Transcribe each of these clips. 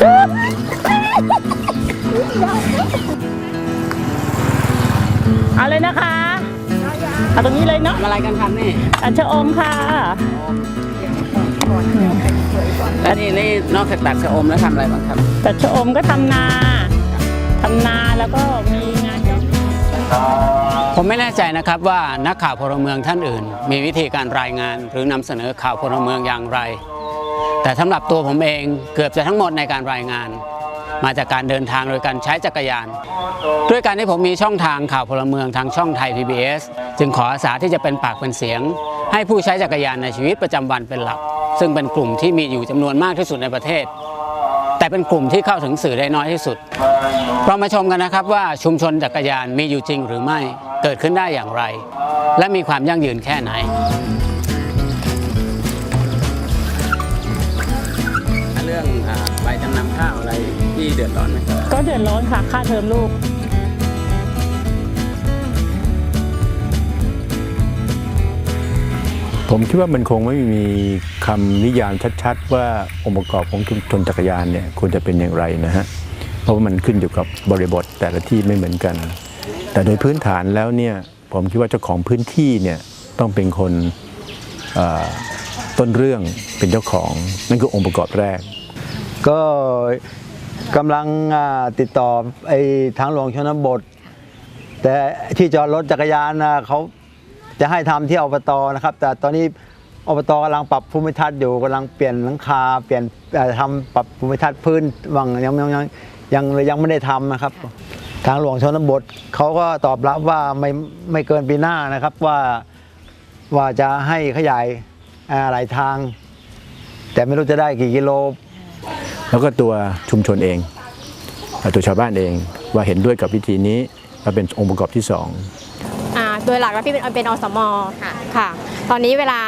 เอาเลยนะคะเอาตรงนี้เลยเนาะทำอะไรกันครับนี่อันชะอมค่ะแล้วนี่นี่นอกจากตัดชะอมแล้วทำอะไรบ้างครับแต่ชะอมก็ทำนาทำนาแล้วก็มีงานยกผมไม่แน่ใจนะครับว่านักข่าวพลเมืองท่านอื่น มีวิธีการรายงาน หรือนำเสนอข่าวพลเมืองอย่างไร แต่สำหรับตัวผมเองเกือบจะทั้งหมดในการรายงาน มาจากการเดินทางโดยการใช้จักรยาน ด้วยการที่ผมมีช่องทางข่าวพลเมืองทางช่องไทย PBS จึงขออาสาที่จะเป็นปากเป็นเสียง ให้ผู้ใช้จักรยานในชีวิตประจำวันเป็นหลัก ซึ่งเป็นกลุ่มที่มีอยู่จำนวนมากที่สุดในประเทศ แต่เป็นกลุ่มที่เข้าถึงสื่อได้น้อยที่สุดเรามาชมกันนะครับว่าชุมชนจักรยานมีอยู่จริงหรือไม่เกิดขึ้นได้อย่างไร และมีความยั่งยืนแค่ไหน เดือดร้อนไหมครับก็เดือดร้อนค่ะค่าเทอมลูก ผมคิดว่ามันคงไม่มีคำนิยามชัดๆ ว่าองค์ประกอบของชุมชนจักรยานเนี่ยควรจะเป็นอย่างไรนะฮะเพราะว่ามันขึ้นอยู่กับบริบทแต่ละที่ไม่เหมือนกัน แต่โดยพื้นฐานแล้วเนี่ยผมคิดว่าเจ้าของพื้นที่เนี่ยต้องเป็นคนเอ่อต้นเรื่องเป็นเจ้าของนั่นคือองค์ประกอบแรก ก็ กำลังติดต่อไอ้ทางหลวงชนบท แต่ที่จอดรถจักรยานเขาจะให้ทำที่อบตนะครับ แต่ตอนนี้อบตกำลังปรับภูมิทัศน์อยู่กำลังเปลี่ยนหลังคาเปลี่ยนเอ่ทำปรับภูมิทัศน์พื้นวังยังยังยังยังยังไม่ได้ทำนะครับ ทางหลวงชนบทเขาก็ตอบรับว่าไม่ไม่เกินปีหน้านะครับว่าว่าจะให้ขยายหลายทาง แต่ไม่รู้จะได้กี่กิโล แล้วก็ตัวชุมชนเองเอ่อตัวชาวบ้านเองว่าเห็นด้วยกับวิธีนี้มาเป็นองค์ประกอบที่สองอ่าโดยหลักแล้วพี่เป็นเป็นอสมค่ะ ตอนนี้เวลา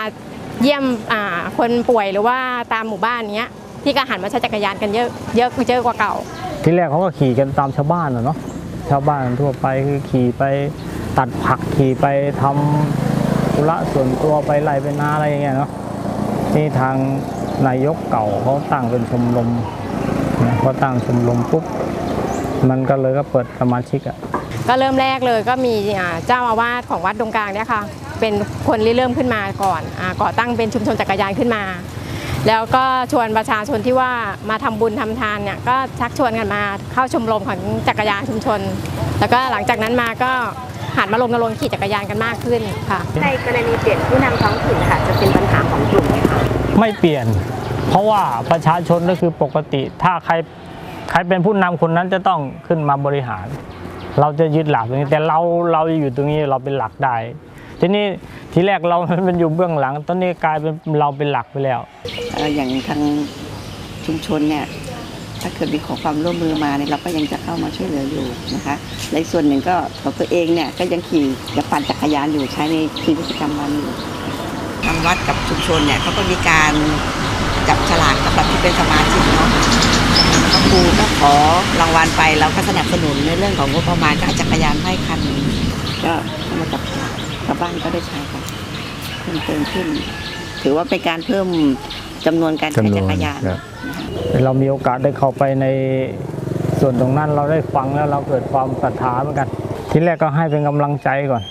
เยี่ยมอ่าคนป่วยหรือว่าตามหมู่บ้านเนี้ยพี่ก็หันมาใช้จักรยานกันเยอะเยอะเยอะกว่าเก่า ที่แรกเขาก็ขี่กันตามชาวบ้านอะเนาะชาวบ้านทั่วไปคือขี่ไปตัดผักขี่ไปทำธุระส่วนตัวไปไร่ไปนาอะไรอย่างเงี้ยเนาะนี่ทาง นายกเก่าเขาตั้งเป็นชมรมนะพอตั้งชมรมปุ๊บมันก็เลยก็เปิดสมาชิกอะก็เริ่มแรกเลยก็มีอ่าเจ้าอาวาสของวัดดงกลางเนี่ยค่ะเป็นคนริเริ่มขึ้นมาก่อนอาก่อตั้งเป็นชุมชนจักรยานขึ้นมา แล้วก็ชวนประชาชนที่ว่ามาทำบุญทำทานเนี่ยก็ชักชวนกันมาเข้าชมรมของจักรยานชุมชน แล้วก็หลังจากนั้นมาก็หันมารณรงค์ขี่จักรยานกันมากขึ้นค่ะในกรณีเปลี่ยนผู้นำท้องถิ่นค่ะจะเป็นปัญหาของกลุ่มไหมคะ ไม่เปลี่ยน เพราะว่าประชาชนก็คือปกติ ถ้าใครใครเป็นผู้นำคนนั้นจะต้องขึ้นมาบริหาร เราจะยึดหลักตรงนี้แต่เราเราอยู่ตรงนี้เราเป็นหลักได้ทีนี้ทีแรกเราเป็นอยู่เบื้องหลัง ตอนนี้กลายเป็นเราเป็นหลักไปแล้วอย่างทางชุมชนเนี่ยถ้าเกิดมีขอความร่วมมือมาเนี่ยเราก็ยังจะเข้ามาช่วยเหลืออยู่นะคะและอีกส่วนหนึ่งก็ของตัวเองเนี่ยก็ยังขี่กับปั่นจักรยานอยู่ใช้ในชีวิตประจำวันอยู่ ทางวัดกับชุมชนเนี่ยเขาก็มีการจับฉลากสำหรับที่เป็นสมาชิกเนาะก็ครูก็ขอรางวัลไปเราก็สนับสนุนในเรื่องของงบประมาณก็เอาจักรยานให้คันหนึ่งก็เอามาจับฉลากชาวบ้านก็ได้ใช้กันเพิ่มเติมขึ้น ถือว่าเป็นการเพิ่มจำนวนการใช้จำนวนจักรยานครับเรามีโอกาสได้เข้าไปในส่วนตรงนั้นเราได้ฟังแล้วเราเกิดความศรัทธาเหมือนกัน ทีแรกก็ให้เป็นกำลังใจก่อน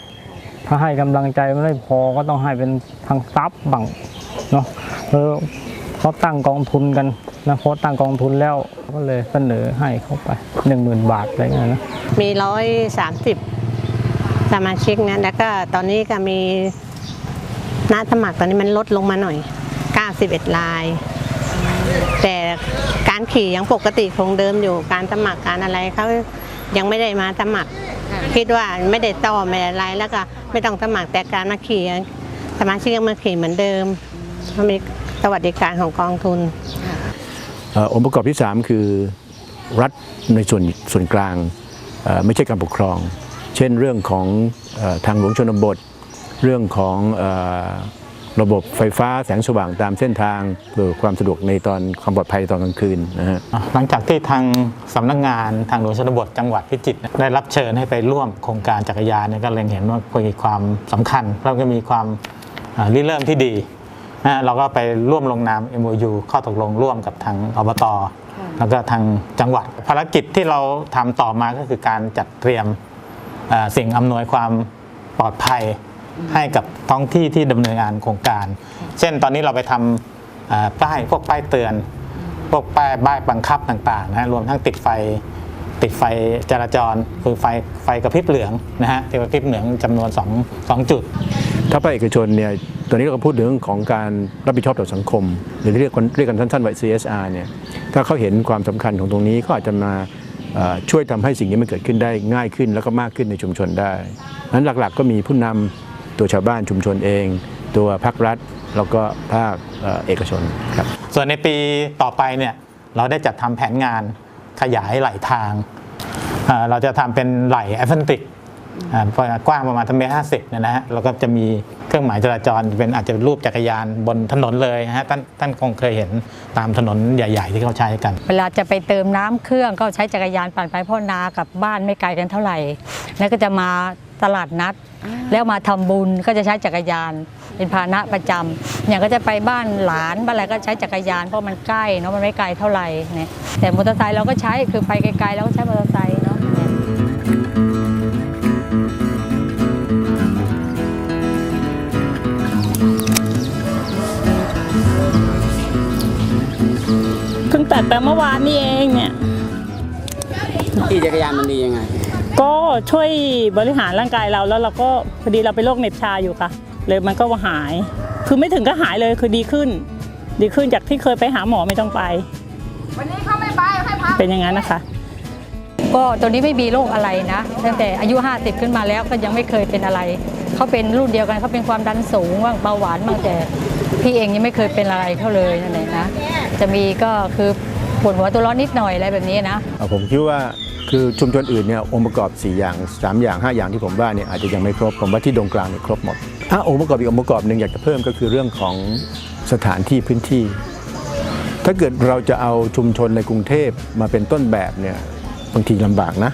ถ้าให้กำลังใจไม่ได้พอก็ต้องให้เป็นทางทรัพย์บังเนาะเออเขาตั้งกองทุนกันนะพอตั้งกองทุนแล้วก็เลยเสนอให้เขาไปหนึ่งหมื่นบาทอะไรเงี้ยนะมีร้อยสามสิบสมาชิกนะแล้วก็ตอนนี้ก็มีนัดสมัครตอนนี้มันลดลงมาหน่อย 91ราย แต่การขี่ยังปกติคงเดิมอยู่การสมัครการอะไรเขา ยังไม่ได้มาสมัคร คิดว่าไม่ได้ต่อไม่ได้อะไรแล้วก็ไม่ต้องสมัครแต่การมาขี่สมาชิกยังมาขี่เหมือนเดิมเขามีสวัสดิการของกองทุนอองค์ประกอบที่ 3 คือรัฐในส่วนส่วนกลางไม่ใช่การปกครอง เช่นเรื่องของอทางหลวงชนบท เรื่องของอ ระบบไฟฟ้าแสงสว่างตามเส้นทางเพื่อความสะดวกในตอนความปลอดภัยตอนกลางคืนนะฮะหลังจากที่ทางสำนักงานทางหลวงชนบทจังหวัดพิจิตรได้รับเชิญให้ไปร่วมโครงการจักรยานเนี่ยก็เล็งเห็นว่ามีความสำคัญแล้วก็มีความริเริ่มที่ดีนะเราก็ไปร่วมลงนาม MOU ข้อตกลงร่วมกับทางอบตแล้วก็ทางจังหวัด ภารกิจที่เราทำต่อมาก็คือการจัดเตรียมสิ่งอำนวยความปลอดภัย ให้กับท้องที่ที่ดำเนินงานโครงการ เช่นตอนนี้เราไปทำเอ่อป้ายพวกป้ายเตือน พวกป้ายป้ายบังคับต่างๆนะรวมทั้งติดไฟติดไฟจราจรคือไฟไฟกระพริบเหลืองนะฮะที่กระพริบเหลืองจำนวน2 2จุด ถ้าภาคเอกชนเนี่ยตอนนี้เราก็พูดถึงเรื่องของการรับผิดชอบต่อสังคม หรือที่เรียกเรียกกันสั้นๆว่า CSR เนี่ยถ้าเขาเห็นความสำคัญของตรงนี้เขาอาจจะมาช่วยทำให้สิ่งนี้มันเกิดขึ้นได้ง่ายขึ้นแล้วก็มากขึ้นในชุมชนได้นั้นหลักๆ ก็มีผู้นำ ตัวชาวบ้านชุมชนเอง ตัวภาครัฐ แล้วก็ภาคเอ่อเอกชนครับส่วนในปีต่อไปเนี่ยเราได้จัดทำแผนงานขยายไหลทางเอ่อเราจะทำเป็นไหลแอฟเฟนติกอ่ากว้างประมาณทั้งเมตรห้าสิบเนี่ยนะฮะแล้วก็จะมีเครื่องหมายจราจรเป็นอาจจะเป็นรูปจักรยานบนถนนเลยนะฮะท่านท่านคงเคยเห็นตามถนนใหญ่ ๆ ที่เขาใช้กัน เวลาจะไปเติมน้ำเครื่องก็ใช้จักรยานปั่นไปเพราะนากับบ้านไม่ไกลกันเท่าไหร่ แล้วก็จะมาตลาดนัด แล้วมาทำบุญก็จะใช้จักรยาน เป็นพาหนะประจำอย่างก็จะไปบ้านหลานบ้านอะไรก็ใช้จักรยานเพราะมันใกล้เนาะมันไม่ไกลเท่าไหร่เนี่ยแต่มอเตอร์ไซค์เราก็ใช้คือไปไกลๆเราก็ใช้มอเตอร์ไซค์เนาะเพิ่งตัดไปเมื่อวานนี่เองเนี่ยขี่จักรยานมันดียังไง ก็ช่วยบริหารร่างกายเราแล้วเราก็พอดีเราเป็นโรคเหน็บชาอยู่ค่ะ เลยมันก็หาย คือไม่ถึงก็หายเลยคือดีขึ้น ดีขึ้นจากที่เคยไปหาหมอไม่ต้องไป วันนี้เขาไม่ไปให้พักเป็นอย่างนั้นนะคะ ก็ตัวนี้ไม่มีโรคอะไรนะ ตั้งแต่อายุ 50 ขึ้นมาแล้วก็ยังไม่เคยเป็นอะไรเขาเป็นรุ่นเดียวกันเขาเป็นความดันสูงบ้างเบาหวานบ้างแต่พี่เองยังไม่เคยเป็นอะไรเขาเลยนั่นแหละนะ จะมีก็คือปวดหัวตัวร้อนนิดหน่อยอะไรแบบนี้นะอ่าผมคิดว่า คือชุมชนอื่นเนี่ยองค์ประกอบ 4 อย่าง 3 อย่าง 5 อย่างที่ผมว่าเนี่ยอาจจะยังไม่ครบผมว่าที่ตรงกลางเนี่ยครบหมดอะองค์ประกอบอีกองค์ประกอบหนึ่งอยากจะเพิ่มก็คือเรื่องของสถานที่พื้นที่ ถ้าเกิดเราจะเอาชุมชนในกรุงเทพมาเป็นต้นแบบเนี่ยบางทีลำบากนะ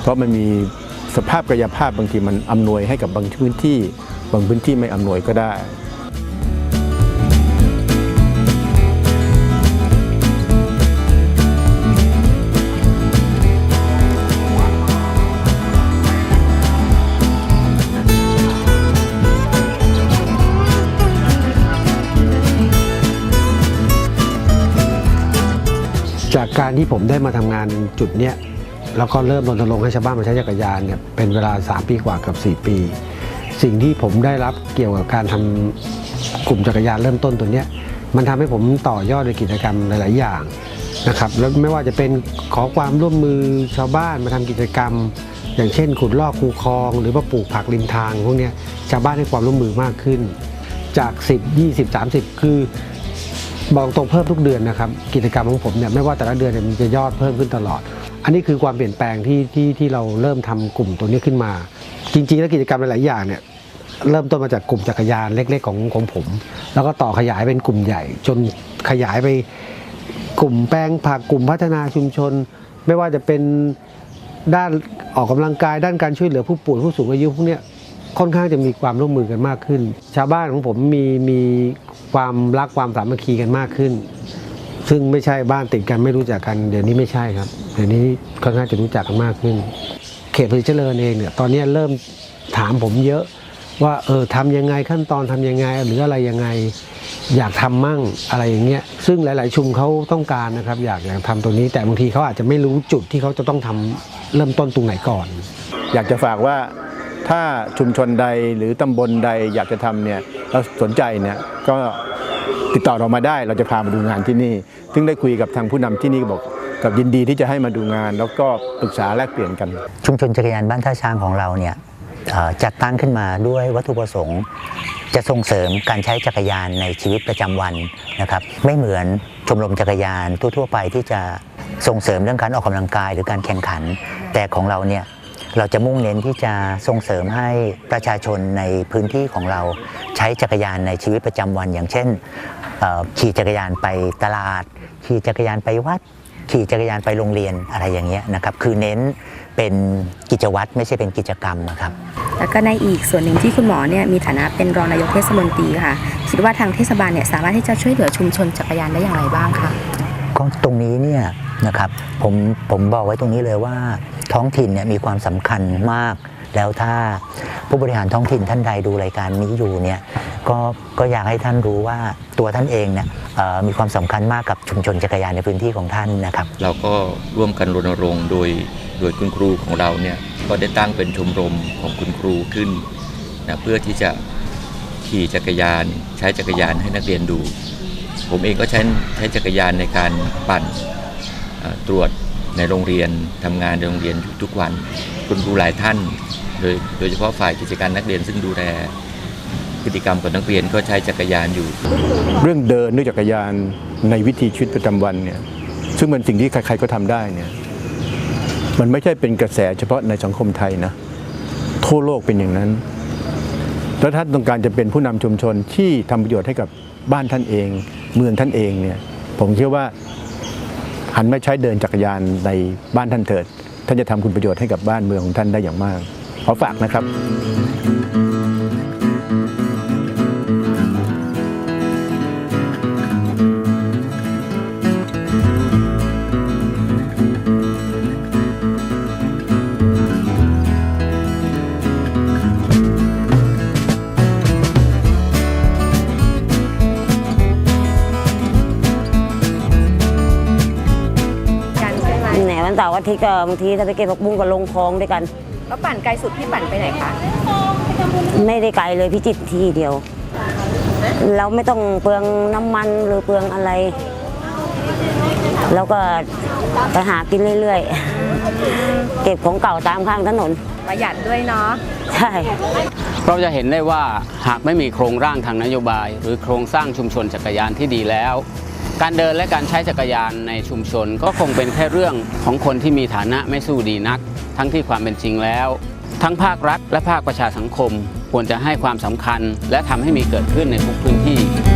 เพราะมันมีสภาพกายภาพบางทีมันอำนวยให้กับบางพื้นที่ บางพื้นที่ไม่อำนวยก็ได้ จากการที่ผมได้มาทำงานจุดเนี้ยแล้วก็เริ่มรณรงค์ให้ชาวบ้านมาใช้จักรยานเนี่ยเป็นเวลา 3 ปีกว่ากับ 4 ปี สิ่งที่ผมได้รับเกี่ยวกับการทำกลุ่มจักรยานเริ่มต้นตัวเนี้ยมันทำให้ผมต่อยอดในกิจกรรมหลาย ๆ อย่างนะครับแล้วไม่ว่าจะเป็นขอความร่วมมือชาวบ้านมาทำกิจกรรม อย่างเช่น ขุดลอกคูคลอง หรือว่าปลูกผักริมทางพวกนี้ชาวบ้านให้ความร่วมมือมากขึ้น จาก 10 20 30 คือ บอกตรงเพิ่มทุกเดือนนะครับกิจกรรมของผมเนี่ยไม่ว่าแต่ละเดือนเนี่ยมันจะยอดเพิ่มขึ้นตลอด อันนี้คือความเปลี่ยนแปลงที่ที่ที่เราเริ่มทำกลุ่มตัวนี้ขึ้นมา จริง ๆ แล้วกิจกรรมหลายๆอย่างเนี่ยเริ่มต้นมาจากกลุ่มจักรยานเล็ก ๆ ของของผม แล้วก็ต่อขยายเป็นกลุ่มใหญ่ จนขยายไปกลุ่มแปลงผักกลุ่มพัฒนาชุมชน ไม่ว่าจะเป็นด้านออกกำลังกายด้านการช่วยเหลือผู้ป่วยผู้สูงอายุพวกเนี้ยค่อนข้างจะมีความร่วมมือกันมากขึ้น ชาวบ้านของผมมีมี ความรักความสามัคคีกันมากขึ้น ซึ่งไม่ใช่บ้านติดกันไม่รู้จักกัน เดี๋ยวนี้ไม่ใช่ครับ เดี๋ยวนี้ค่อนข้างจะรู้จักกันมากขึ้น เขตภาษีเจริญเองเนี่ยตอนนี้เริ่มถามผมเยอะว่าเออทำยังไงขั้นตอนทำยังไงหรืออะไรยังไงอยากทำมั่งอะไรอย่างเงี้ยซึ่งหลาย ๆ ชุมเขาต้องการนะครับ อยากอยากทำตรงนี้ แต่บางทีเขาอาจจะไม่รู้จุดที่เขาจะต้องทำเริ่มต้นตรงไหนก่อน อยากจะฝากว่า ถ้าชุมชนใดหรือตำบลใดอยากจะทำเนี่ยเราสนใจเนี่ยก็ติดต่อเรามาได้เราจะพามาดูงานที่นี่ ซึ่งได้คุยกับทางผู้นำที่นี่ก็บอกกับยินดีที่จะให้มาดูงาน แล้วก็ปรึกษาแลกเปลี่ยนกัน ชุมชนจักรยานบ้านท่าช้างของเราเนี่ยจัดตั้งขึ้นมาด้วยวัตถุประสงค์ จะส่งเสริมการใช้จักรยานในชีวิตประจำวันนะครับ ไม่เหมือนชมรมจักรยานทั่วๆไปที่จะส่งเสริมเรื่องการออกกำลังกายหรือการแข่งขัน แต่ของเราเนี่ย เราจะมุ่งเน้นที่จะส่งเสริมให้ประชาชนในพื้นที่ของเราใช้จักรยานในชีวิตประจำวัน อย่างเช่นเอ่อขี่จักรยานไปตลาด ขี่จักรยานไปวัด ขี่จักรยานไปโรงเรียนอะไรอย่างเงี้ยนะครับคือเน้นเป็นกิจวัตรไม่ใช่เป็นกิจกรรมนะครับแล้วก็ในอีกส่วนหนึ่งที่คุณหมอเนี่ยมีฐานะเป็นรองนายกเทศมนตรีค่ะ คิดว่าทางเทศบาลเนี่ยสามารถที่จะช่วยเหลือชุมชนจักรยานได้อย่างไรบ้างคะก็ตรงนี้เนี่ยนะครับผมผมบอกไว้ตรงนี้เลยว่า ท้องถิ่นเนี่ยมีความสำคัญมาก แล้วถ้าผู้บริหารท้องถิ่นท่านใดดูรายการนี้อยู่เนี่ยก็ก็อยากให้ท่านรู้ว่าตัวท่านเองเนี่ยมีความสำคัญมากกับชุมชนจักรยานในพื้นที่ของท่านนะครับ เราก็ร่วมกันรณรงค์โดยโดยคุณครูของเราเนี่ยก็ได้ตั้งเป็นชมรมของคุณครูขึ้นนะเพื่อที่จะขี่จักรยาน ใช้จักรยานให้นักเรียนดู ผมเองก็ใช้ใช้จักรยานในการปั่นตรวจ ในโรงเรียนทำงานในโรงเรียนอยู่ทุกวัน คุณครูหลายท่าน โดยโดยเฉพาะฝ่ายกิจการนักเรียนซึ่งดูแลพฤติกรรมของนักเรียนก็ใช้จักรยานอยู่ เรื่องเดินด้วยจักรยานในวิถีชีวิตประจำวันเนี่ยซึ่งเป็นสิ่งที่ใครๆก็ทำได้เนี่ยมันไม่ใช่เป็นกระแสเฉพาะในสังคมไทยนะทั่วโลกเป็นอย่างนั้น แล้วถ้านต้องการจะเป็นผู้นำชุมชนที่ทำประโยชน์ให้กับบ้านท่านเอง เมืองท่านเองเนี่ยผมเชื่อว่า หันมาใช้เดินจักรยานในบ้านท่านเถิด ท่านจะทำคุณประโยชน์ให้กับบ้านเมืองของท่านได้อย่างมาก ขอฝากนะครับ อาทิตย์ก็บางทีถ้าไปเก็บผักบุ้งก็ลงคลองด้วยกัน แล้วปั่นไกลสุดที่ปั่นไปไหนคะไม่ได้ไกลเลยพิจิตรที่เดียว เราไม่ต้องเปลืองน้ำมันหรือเปลืองอะไร แล้วก็ไปหากินเรื่อยๆ เก็บของเก่าตามข้างถนน ประหยัดด้วยเนาะ ใช่ เราจะเห็นได้ว่าหากไม่มีโครงร่างทางนโยบาย หรือโครงสร้างชุมชนจักรยานที่ดีแล้ว การเดินและการใช้จักรยานในชุมชน ก็คงเป็นแค่เรื่องของคนที่มีฐานะไม่สู้ดีนัก ทั้งที่ความเป็นจริงแล้ว ทั้งภาครัฐและภาคประชาสังคม ควรจะให้ความสำคัญ และทำให้มีเกิดขึ้นในทุกพื้นที่